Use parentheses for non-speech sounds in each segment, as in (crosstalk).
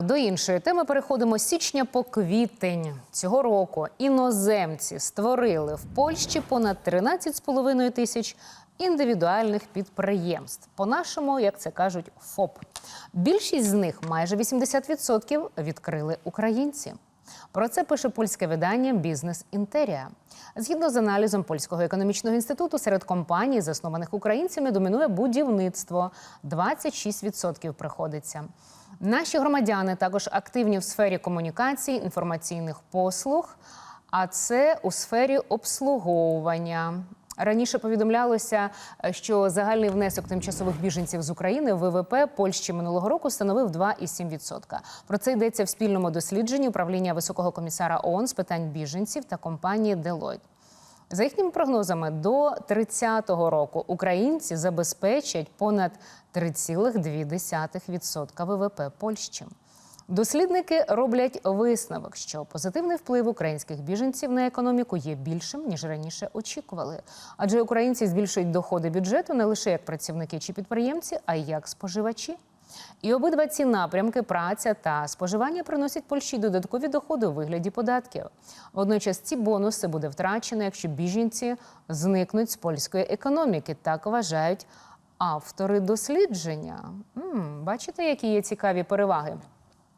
До іншої теми переходимо січня по квітень цього року. Іноземці створили в Польщі понад 13,5 тисяч індивідуальних підприємств. По-нашому, як це кажуть, ФОП. Більшість з них, майже 80%, відкрили українці. Про це пише польське видання Бізнес Інтерія. Згідно з аналізом польського економічного інституту, серед компаній, заснованих українцями, домінує будівництво 26% приходиться. Наші громадяни також активні в сфері комунікацій, інформаційних послуг, а це у сфері обслуговування. Раніше повідомлялося, що загальний внесок тимчасових біженців з України в ВВП Польщі минулого року становив 2,7%. Про це йдеться в спільному дослідженні управління високого комісара ООН з питань біженців та компанії Deloitte. За їхніми прогнозами, до 30-го року українці забезпечать понад 3,2% ВВП Польщі. Дослідники роблять висновок, що позитивний вплив українських біженців на економіку є більшим ніж раніше очікували. Адже українці збільшують доходи бюджету не лише як працівники чи підприємці, а й як споживачі. І обидва ці напрямки праця та споживання приносять Польщі додаткові доходи у вигляді податків. Водночас ці бонуси буде втрачено, якщо біженці зникнуть з польської економіки. Так вважають автори дослідження. м бачите, які є цікаві переваги.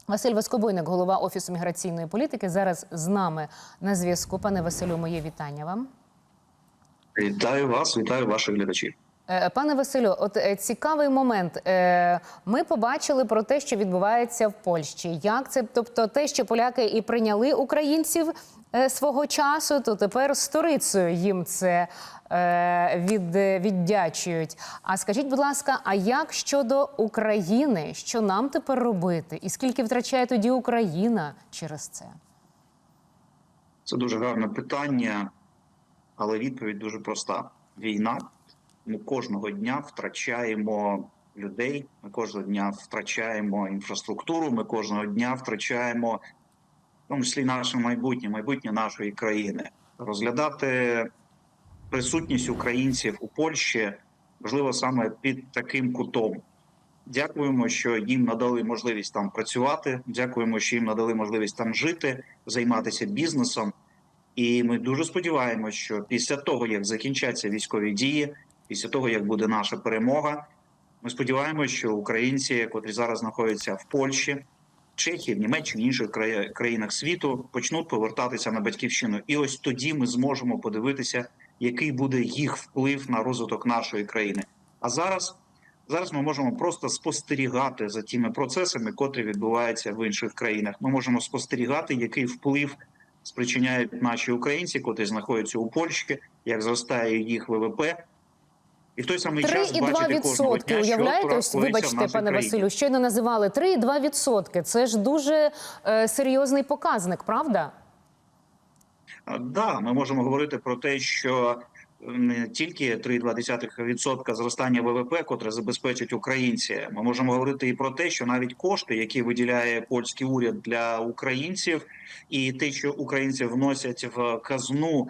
Василь Воскобойник, голова офісу міграційної політики, зараз з нами на зв'язку. Пане Василю, моє вітання вам. Вітаю вас, вітаю ваших глядачів. Е, Пане Василю, от е, цікавий момент. Е, Ми побачили про те, що відбувається в Польщі. Як це, тобто, те, що поляки і прийняли українців свого часу, то тепер сторицею їм це від, віддячують. А скажіть, будь ласка, а як щодо України? Що нам тепер робити? І скільки втрачає тоді Україна через це? Це дуже гарне питання, але відповідь дуже проста: війна. Ми кожного дня втрачаємо людей. Ми кожного дня втрачаємо інфраструктуру. Ми кожного дня втрачаємо, в тому числі наше майбутнє, майбутнє нашої країни. Розглядати присутність українців у Польщі важливо саме під таким кутом. Дякуємо, що їм надали можливість там працювати. Дякуємо, що їм надали можливість там жити, займатися бізнесом. І ми дуже сподіваємося, що після того, як закінчаться військові дії, після того як буде наша перемога, ми сподіваємося, що українці, котрі зараз знаходяться в Польщі, Чехії, в Німеччині, інших країнах світу, почнуть повертатися на батьківщину. І ось тоді ми зможемо подивитися, який буде їх вплив на розвиток нашої країни. А зараз. Зараз ми можемо просто спостерігати за тими процесами, котрі відбуваються в інших країнах. Ми можемо спостерігати, який вплив спричиняють наші українці, котрі знаходяться у Польщі, як зростає їх ВВП. І в той самий час бачити кожного 3,2%. дня, що Уявляєте, ось, вибачте, пане. Василю, щойно називали 3,2%. Це ж дуже е, серйозний показник, правда? А, Да, ми можемо говорити про те, що не тільки 3,2% зростання ВВП, котре забезпечать українці. Ми можемо говорити і про те, що навіть кошти, які виділяє польський уряд для українців, і те, що українці вносять в казну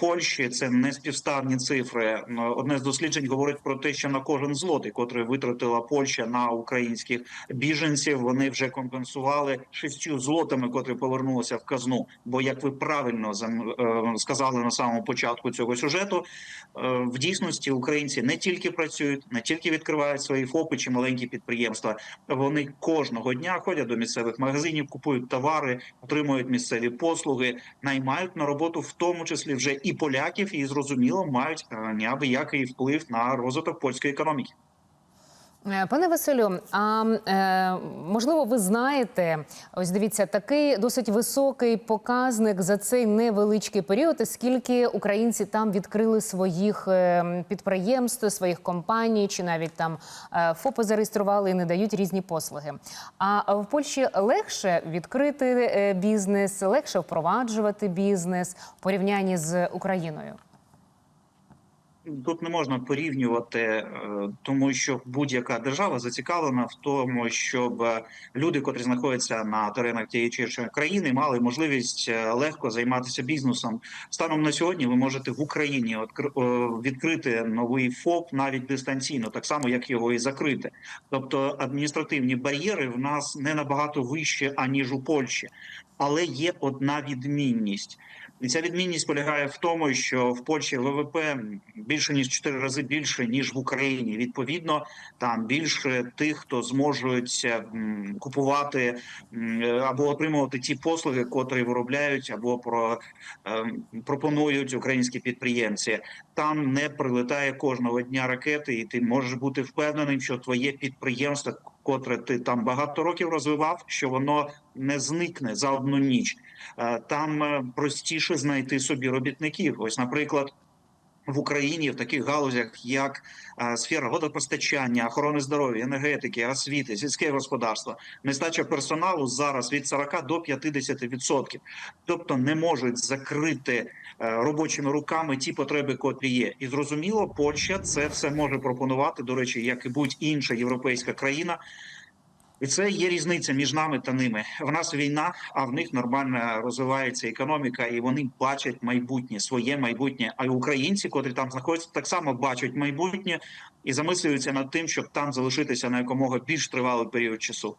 Польщі, це не співставні цифри. Ну, Одне з досліджень говорить про те, що на кожен злотий, котрий витратила Польща на українських біженців, вони вже компенсували шістю злотами, котрі повернулися в казну. Бо, як ви правильно е, сказали на самому початку цього сюжету, е, в дійсності українці не тільки працюють, не тільки відкривають свої ФОПи чи маленькі підприємства. Вони кожного дня ходять до місцевих магазинів, купують товари, отримують місцеві послуги, наймають на роботу, в тому числі вже і поляків, і зрозуміло мають е, неабиякий вплив на розвиток польської економіки. Е, Пане Василю, а е, можливо, ви знаєте, ось дивіться, такий досить високий показник за цей невеличкий період, скільки українці там відкрили своїх е, підприємств, своїх компаній, чи навіть там ФОПи зареєстрували і не дають різні послуги. А в Польщі легше відкрити бізнес, легше впроваджувати бізнес в порівнянні з Україною. Тут не можна порівнювати, е, тому що будь-яка держава зацікавлена в тому, щоб е, люди, котрі знаходяться на теренах тієї чи іншої країни, мали можливість е, легко займатися бізнесом. Станом на сьогодні ви можете в Україні відкрити новий ФОП навіть дистанційно, так само як його і закрити. Тобто адміністративні бар'єри в нас не набагато вищі аніж у Польщі, але є одна відмінність. І ця відмінність полягає в тому, що в Польщі ВВП більше ніж 4 рази більше ніж в Україні. Відповідно, там більше тих, хто зможуть купувати або отримувати ті послуги, котрі виробляють або про ем, пропонують українські підприємці. Там не прилетає кожного дня ракети, і ти можеш бути впевненим, що твоє підприємство, котре ти там багато років розвивав, що воно не зникне за одну ніч. Е, Там е, простіше знайти собі робітників. Ось, наприклад. В Україні в таких галузях, як сфера водопостачання, охорони здоров'я, енергетики, освіти, сільське господарство, нестача персоналу зараз від 40 до 50%. Тобто не можуть закрити е, робочими руками ті потреби, котрі є. І зрозуміло, Польща це все може пропонувати. До речі, як і будь-інша європейська країна. І це є різниця між нами та ними. В нас війна, а в них нормально розвивається економіка, і вони бачать майбутнє, своє майбутнє. А українці, котрі там знаходяться, так само бачать майбутнє і замислюються над тим, щоб там залишитися на якомога більш тривалий період часу.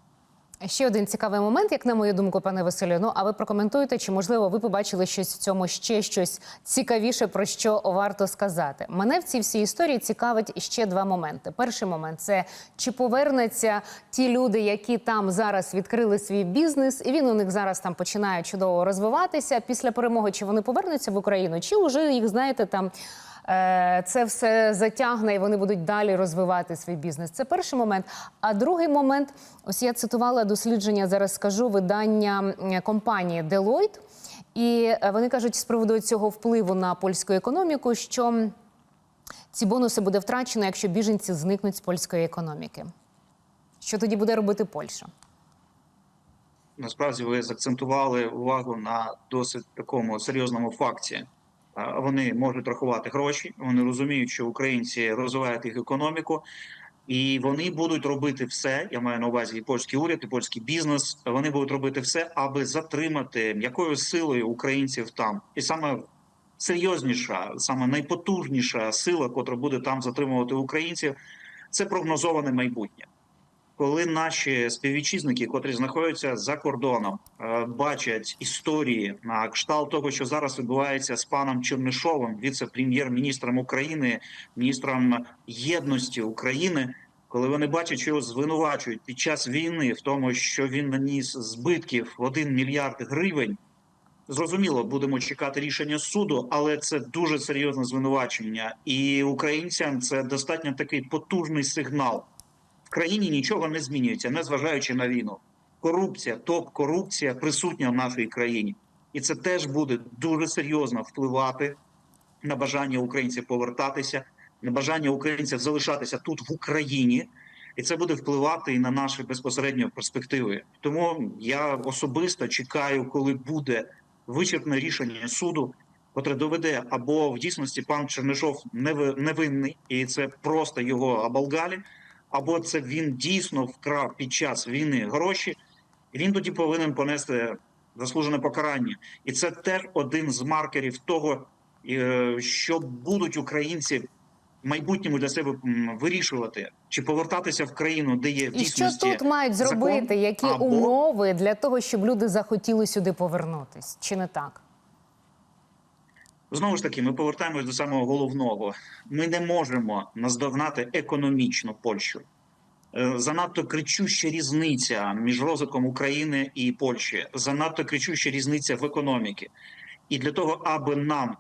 Ще один цікавий момент, як на мою думку, пане Василю. Ну а ви прокоментуєте, чи можливо ви побачили щось в цьому ще щось цікавіше, про що варто сказати? Мене в цій всій історії цікавить ще два моменти. Перший момент це чи повернуться ті люди, які там зараз відкрили свій бізнес, і він у них зараз там починає чудово розвиватися після перемоги. Чи вони повернуться в Україну, чи вже їх знаєте там. Е, Це все затягне і вони будуть далі розвивати свій бізнес. Це перший момент. А другий момент, ось я цитувала дослідження, зараз скажу видання компанії Deloitte. І е, вони кажуть з приводу цього впливу на польську економіку, що ці бонуси буде втрачено, якщо біженці зникнуть з польської економіки. Що тоді буде робити Польща? Насправді ви закцентували увагу на досить такому серйозному факті. Вони можуть рахувати гроші, вони розуміють, що українці розвивають їх економіку, і вони будуть робити все. Я маю на увазі і польський уряд, і польський бізнес. Вони будуть робити все, аби затримати м'якою силою українців там. І саме серйозніша, саме найпотужніша сила, котра буде там затримувати українців, це прогнозоване майбутнє коли наші співвітчизники, котрі знаходяться за кордоном, е, бачать історії на кшталт того, що зараз відбувається з паном Чернишовим, віце-прем'єр-міністром України, міністром єдності України. Коли вони бачать, що його звинувачують під час війни в тому, що він наніс збитків в 1 мільярд гривень, зрозуміло, будемо чекати рішення суду, але це дуже серйозне звинувачення, і українцям це достатньо такий потужний сигнал країні нічого не змінюється, незважаючи на війну. Корупція, топ-корупція присутня в нашій країні, і це теж буде дуже серйозно впливати на бажання українців повертатися, на бажання українців залишатися тут в Україні, і це буде впливати і на наші безпосередньо перспективи. Тому я особисто чекаю, коли буде вичерпне рішення суду, котре доведе або в дійсності пан Чернишов неви- невинний, і це просто його оболгалі, або це він дійсно вкрав під час війни гроші, він тоді повинен понести заслужене покарання. І це теж один з маркерів того, е, що будуть українці майбутньому для себе вирішувати, чи повертатися в країну, де є в І що тут мають закон, зробити? Які або- умови для того, щоб люди захотіли сюди повернутись? Чи не так? Знову ж таки, ми повертаємось до самого головного. Ми не можемо наздогнати економічно Польщу. Е, Занадто кричуща різниця між розвитком України і Польщі, занадто кричуща різниця в економіці. І для того, аби нам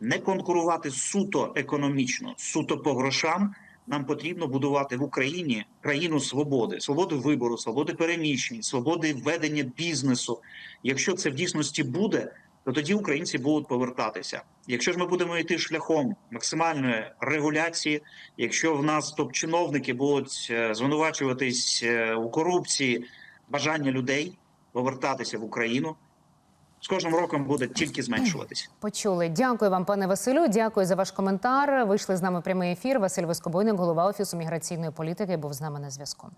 не конкурувати суто економічно, суто по грошам, нам потрібно будувати в Україні країну свободи, свободи вибору, свободи переміщень, свободи ведення бізнесу. Якщо це в дійсності буде, то тоді українці будуть повертатися. Якщо ж ми будемо йти шляхом максимальної регуляції, якщо в нас топ-чиновники будуть е, звинувачуватись е, у корупції, бажання людей повертатися в Україну, з кожним роком буде тільки зменшуватися. (clears throat) Почули. Дякую вам, пане Василю. Дякую за ваш коментар. Вийшли з нами прямий ефір. Василь Воскобойник, голова офісу міграційної політики, був з нами на зв'язку.